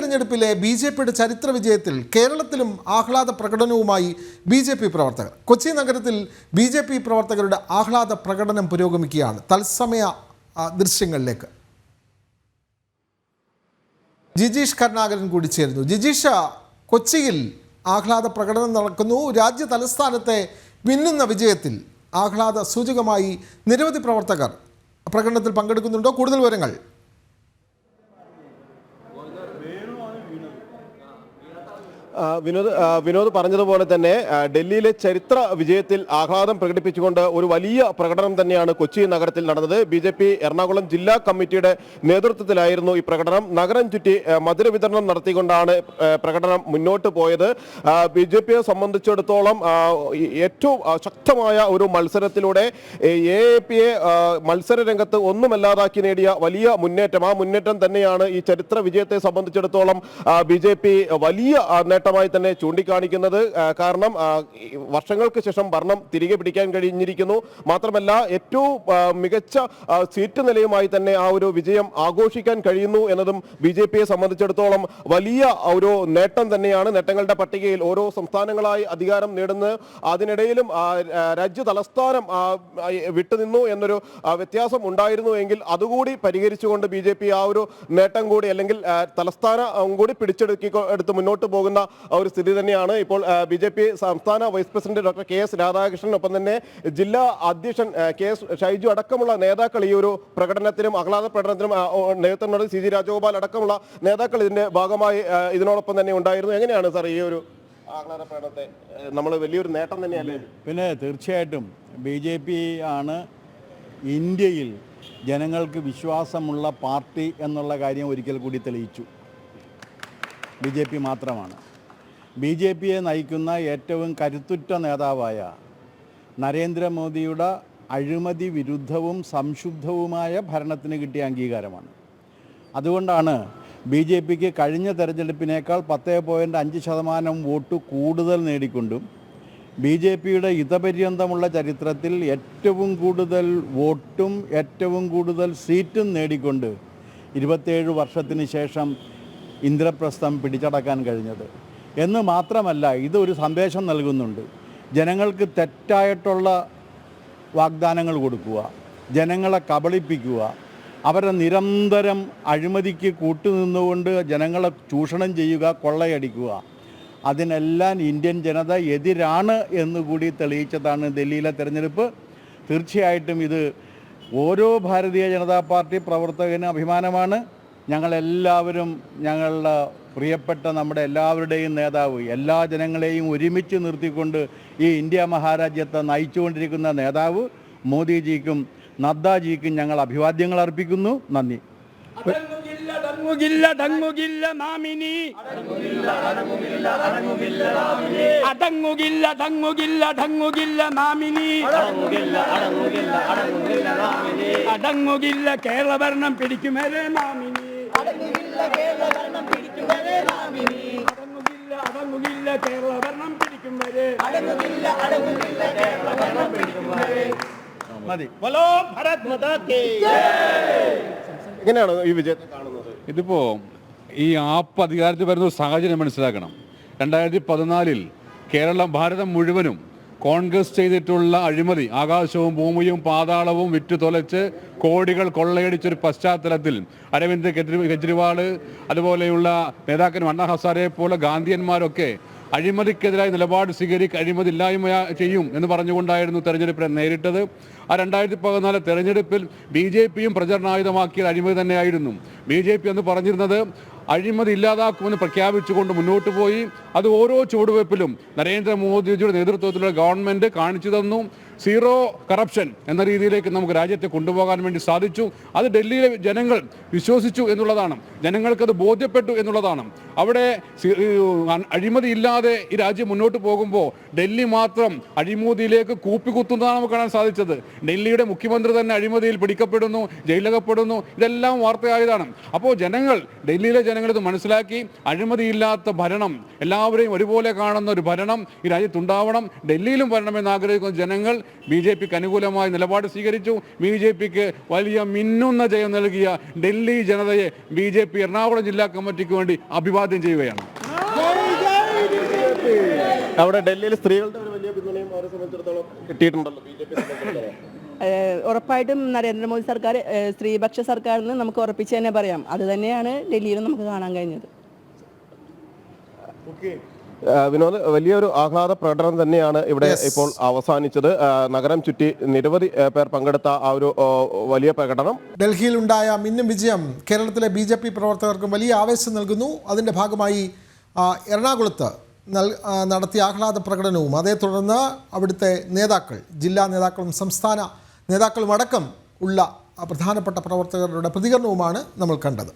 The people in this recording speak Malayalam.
തെരഞ്ഞെടുപ്പിലെ ബി ജെ പിയുടെ ചരിത്ര വിജയത്തിൽ കേരളത്തിലും ആഹ്ലാദ പ്രകടനവുമായി ബി ജെ പി പ്രവർത്തകർ. കൊച്ചി നഗരത്തിൽ ബി ജെ പി പ്രവർത്തകരുടെ ആഹ്ലാദ പ്രകടനം പുരോഗമിക്കുകയാണ് തത്സമയ ദൃശ്യങ്ങളിലേക്ക്. ജിജീഷ് കരുണാകരൻ കൂടി ചേരുന്നു. ജിജീഷ കൊച്ചിയിൽ ആഹ്ലാദ പ്രകടനം നടക്കുന്നു. രാജ്യ തലസ്ഥാനത്തെ മിന്നുന്ന വിജയത്തിൽ ആഹ്ലാദ സൂചകമായി നിരവധി പ്രവർത്തകർ പ്രകടനത്തിൽ പങ്കെടുക്കുന്നുണ്ടോ. കൂടുതൽ വിവരങ്ങൾ വിനോദ് വിനോദ് പറഞ്ഞതുപോലെ തന്നെ ഡൽഹിയിലെ ചരിത്ര വിജയത്തിൽ ആഹ്ലാദം പ്രകടിപ്പിച്ചുകൊണ്ട് ഒരു വലിയ പ്രകടനം തന്നെയാണ് കൊച്ചി നഗരത്തിൽ നടന്നത്. ബി ജെ പി എറണാകുളം ജില്ലാ കമ്മിറ്റിയുടെ നേതൃത്വത്തിലായിരുന്നു ഈ പ്രകടനം. നഗരം ചുറ്റി മധുര വിതരണം നടത്തിക്കൊണ്ടാണ് പ്രകടനം മുന്നോട്ട് പോയത്. ബി ജെ പിയെ സംബന്ധിച്ചിടത്തോളം ഏറ്റവും ശക്തമായ ഒരു മത്സരത്തിലൂടെ എ എ പിയെ മത്സര രംഗത്ത് ഒന്നുമല്ലാതാക്കി നേടിയ വലിയ മുന്നേറ്റം. ആ മുന്നേറ്റം തന്നെയാണ് ഈ ചരിത്ര വിജയത്തെ സംബന്ധിച്ചിടത്തോളം ബി വലിയ നേട്ടമായി തന്നെ ചൂണ്ടിക്കാണിക്കുന്നത്. കാരണം വർഷങ്ങൾക്ക് ശേഷം ഭരണം തിരികെ പിടിക്കാൻ കഴിഞ്ഞിരിക്കുന്നു. മാത്രമല്ല ഏറ്റവും മികച്ച സീറ്റ് നിലയുമായി തന്നെ ആ ഒരു വിജയം ആഘോഷിക്കാൻ കഴിയുന്നു എന്നതും ബി ജെ പിയെ സംബന്ധിച്ചിടത്തോളം വലിയ ഒരു നേട്ടം തന്നെയാണ്. നേട്ടങ്ങളുടെ പട്ടികയിൽ ഓരോ സംസ്ഥാനങ്ങളായി അധികാരം നേടുന്നത്. അതിനിടയിലും രാജ്യ തലസ്ഥാനം വിട്ടുനിന്നു എന്നൊരു വ്യത്യാസം ഉണ്ടായിരുന്നു എങ്കിൽ അതുകൂടി പരിഹരിച്ചുകൊണ്ട് ബി ജെ പി ആ ഒരു നേട്ടം കൂടി അല്ലെങ്കിൽ തലസ്ഥാനം കൂടി പിടിച്ചെടുക്കി എടുത്ത് മുന്നോട്ട് പോകുന്ന ഒരു സ്ഥിതി തന്നെയാണ്. ഇപ്പോൾ ബി ജെ പി സംസ്ഥാന vice president doctor K S Radhakrishnan ഒപ്പം തന്നെ ജില്ലാ അധ്യക്ഷൻ കെ എസ് ഷൈജു അടക്കമുള്ള നേതാക്കൾ ഈ ഒരു പ്രകടനത്തിനും ആഹ്ലാദ പ്രകടനത്തിനും നേതൃത്വം സി ജി രാജഗോപാൽ അടക്കമുള്ള നേതാക്കൾ ഇതിന്റെ ഭാഗമായി ഇതിനോടൊപ്പം തന്നെ ഉണ്ടായിരുന്നു. എങ്ങനെയാണ് സാർ ഈ ഒരു ആഹ്ലാദ പ്രകടനത്തെ? നമ്മൾ വലിയൊരു നേട്ടം തന്നെയല്ലേ? പിന്നെ തീർച്ചയായിട്ടും ബി ജെ പി ആണ് ഇന്ത്യയിൽ ജനങ്ങൾക്ക് വിശ്വാസമുള്ള പാർട്ടി എന്നുള്ള കാര്യം ഒരിക്കൽ കൂടി തെളിയിച്ചു. ബി ജെ പി മാത്രമാണ്. ബി ജെ പിയെ നയിക്കുന്ന ഏറ്റവും കരുത്തുറ്റ നേതാവായ നരേന്ദ്രമോദിയുടെ അഴിമതി വിരുദ്ധവും സംശുദ്ധവുമായ ഭരണത്തിന് കിട്ടിയ അംഗീകാരമാണ്. അതുകൊണ്ടാണ് ബി ജെ പിക്ക് കഴിഞ്ഞ തെരഞ്ഞെടുപ്പിനേക്കാൾ പത്ത് പോയിന്റ് അഞ്ച് ശതമാനം വോട്ട് കൂടുതൽ നേടിക്കൊണ്ടും ബി ജെ പിയുടെ ഇതപര്യന്തമുള്ള ചരിത്രത്തിൽ ഏറ്റവും കൂടുതൽ വോട്ടും ഏറ്റവും കൂടുതൽ സീറ്റും നേടിക്കൊണ്ട് ഇരുപത്തേഴ് വർഷത്തിന് ശേഷം ഇന്ദ്രപ്രസ്ഥം പിടിച്ചടക്കാൻ കഴിഞ്ഞത്. എന്ന് മാത്രമല്ല ഇതൊരു സന്ദേശം നൽകുന്നുണ്ട്. ജനങ്ങൾക്ക് തെറ്റായിട്ടുള്ള വാഗ്ദാനങ്ങൾ കൊടുക്കുക ജനങ്ങളെ കബളിപ്പിക്കുക അവരെ നിരന്തരം അഴിമതിക്ക് കൂട്ടുനിന്നുകൊണ്ട് ജനങ്ങളെ ചൂഷണം ചെയ്യുക കൊള്ളയടിക്കുക. അതിനെല്ലാം ഇന്ത്യൻ ജനത എതിരാണ് എന്നുകൂടി തെളിയിച്ചതാണ് ഡൽഹിയിലെ തെരഞ്ഞെടുപ്പ്. തീർച്ചയായിട്ടും ഇത് ഓരോ ഭാരതീയ ജനതാ പാർട്ടി പ്രവർത്തകന് അഭിമാനമാണ്. ഞങ്ങളെല്ലാവരും ഞങ്ങളുടെ പ്രിയപ്പെട്ട നമ്മുടെ എല്ലാവരുടെയും നേതാവ് എല്ലാ ജനങ്ങളെയും ഒരുമിച്ച് നിർത്തിക്കൊണ്ട് ഈ ഇന്ത്യ മഹാരാജ്യത്തെ നയിച്ചുകൊണ്ടിരിക്കുന്ന നേതാവ് മോദിജിക്കും നദ്ദാജിക്കും ഞങ്ങൾ അഭിവാദ്യങ്ങൾ അർപ്പിക്കുന്നു. നന്ദി. അടങ്ങുകില്ല അടങ്ങുകില്ല മാമിനി. അടങ്ങുകില്ല അടങ്ങുകില്ല അടങ്ങുകില്ല മാമിനി. അടങ്ങുകില്ല കേരള ഭരണം പിടിക്കുമേലെ മാമിനി അടങ്ങുകില്ല അടങ്ങുകില്ല കേരള ഭരണം പിടിക്കും വരെ മതി. എങ്ങനെയാണ് ഈ വിജയത്തെ കാണുന്നത്? ഇതിപ്പോ ഈ ആപ്പ് അധികാരത്തിൽ വരുന്ന ഒരു സാഹചര്യം മനസ്സിലാക്കണം. രണ്ടായിരത്തി പതിനാലിൽ കേരളം ഭാരതം മുഴുവനും കോൺഗ്രസ് ചെയ്തിട്ടുള്ള അഴിമതി ആകാശവും ഭൂമിയും പാതാളവും വിറ്റു തൊലച്ച് കോടികൾ കൊള്ളയടിച്ചൊരു പശ്ചാത്തലത്തിൽ അരവിന്ദ് കെജ്രി കെജ്രിവാൾ അതുപോലെയുള്ള നേതാക്കന്മാർ അണ്ണാ ഹസാരെ പോലെ ഗാന്ധിയന്മാരൊക്കെ അഴിമതിക്കെതിരായി നിലപാട് സ്വീകരിക്കുക അഴിമതി ഇല്ലായ്മ ചെയ്യും എന്ന് പറഞ്ഞുകൊണ്ടായിരുന്നു തെരഞ്ഞെടുപ്പിനെ നേരിട്ടത്. ആ രണ്ടായിരത്തി പതിനാല് തെരഞ്ഞെടുപ്പിൽ ബി ജെ പിയും പ്രചരണായുധമാക്കിയത് അഴിമതി തന്നെയായിരുന്നു. ബി ജെ പി എന്ന് പറഞ്ഞിരുന്നത് അഴിമതി ഇല്ലാതാക്കുമെന്ന് പ്രഖ്യാപിച്ചുകൊണ്ട് മുന്നോട്ട് പോയി. അത് ഓരോ ചുവടുവയ്പ്പിലും നരേന്ദ്രമോദിജിയുടെ നേതൃത്വത്തിലുള്ള ഗവൺമെന്റ് കാണിച്ചു തന്നു. സീറോ കറപ്ഷൻ എന്ന രീതിയിലേക്ക് നമുക്ക് രാജ്യത്തെ കൊണ്ടുപോകാൻ വേണ്ടി സാധിച്ചു. അത് ഡൽഹിയിലെ ജനങ്ങൾ വിശ്വസിച്ചു എന്നുള്ളതാണ്. ജനങ്ങൾക്കത് ബോധ്യപ്പെട്ടു എന്നുള്ളതാണ്. അവിടെ അഴിമതിയില്ലാതെ ഈ രാജ്യം മുന്നോട്ട് പോകുമ്പോൾ ഡൽഹി മാത്രം അഴിമതിയിലേക്ക് കൂപ്പിക്കുത്തുന്നതാണ് നമുക്ക് കാണാൻ സാധിച്ചത്. ഡൽഹിയുടെ മുഖ്യമന്ത്രി തന്നെ അഴിമതിയിൽ പിടിക്കപ്പെടുന്നു ജയിലകപ്പെടുന്നു ഇതെല്ലാം വാർത്തയായതാണ്. അപ്പോൾ ജനങ്ങൾ ഡൽഹിയിലെ ജനങ്ങൾ ഇത് മനസ്സിലാക്കി അഴിമതിയില്ലാത്ത ഭരണം എല്ലാവരെയും ഒരുപോലെ കാണുന്ന ഒരു ഭരണം ഈ രാജ്യത്തുണ്ടാവണം ഡൽഹിയിലും വരണമെന്ന് ആഗ്രഹിക്കുന്ന ജനങ്ങൾ ബി ജെ പിക്ക് അനുകൂലമായ നിലപാട് സ്വീകരിച്ചു. ബി ജെ പിക്ക് വലിയ മിന്നുന്ന ജയം നൽകിയ ഡൽഹി ജനതയെ ബി ജെ പി എറണാകുളം ജില്ലാ കമ്മിറ്റിക്ക് വേണ്ടി അഭിവാദ്യം ചെയ്യുകയാണ്. അവിടെ ഡൽഹിയിൽ സ്ത്രീകളുടെ ഒരു വലിയ പിന്തുണയും അവരെ സംബന്ധിച്ചിടത്തോളം കിട്ടിയിട്ടുണ്ടല്ലോ ബി ജെ പി ഉറപ്പായിട്ടും നരേന്ദ്രമോദി സർക്കാർ സ്ത്രീപക്ഷ സ്ത്രീപക്ഷ എന്ന് നമുക്ക് ഉറപ്പിച്ച് തന്നെ പറയാം. അത് തന്നെയാണ് ഡൽഹിയിലും നമുക്ക് കാണാൻ കഴിഞ്ഞത്. ആ, വിനോദ് വലിയൊരു ആഹ്ലാദ പ്രകടനം തന്നെയാണ് ഇവിടെ ഇപ്പോൾ അവസാനിച്ചത്. നഗരം ചുറ്റി നിരവധി പേർ പങ്കെടുത്ത ആ ഒരു വലിയ പ്രകടനം. ഡൽഹിയിൽ ഉണ്ടായ മിന്നും വിജയം കേരളത്തിലെ ബി ജെ പി പ്രവർത്തകർക്കും വലിയ ആവേശം നൽകുന്നു. അതിന്റെ ഭാഗമായി എറണാകുളത്ത് നടത്തിയ ആഹ്ലാദ പ്രകടനവും അതേ തുടർന്ന് അവിടുത്തെ നേതാക്കൾ ജില്ലാ നേതാക്കളും സംസ്ഥാന നേതാക്കളും അടക്കം ഉള്ള പ്രധാനപ്പെട്ട പ്രവർത്തകരുടെ പ്രതികരണവുമാണ് നമ്മൾ കണ്ടത്.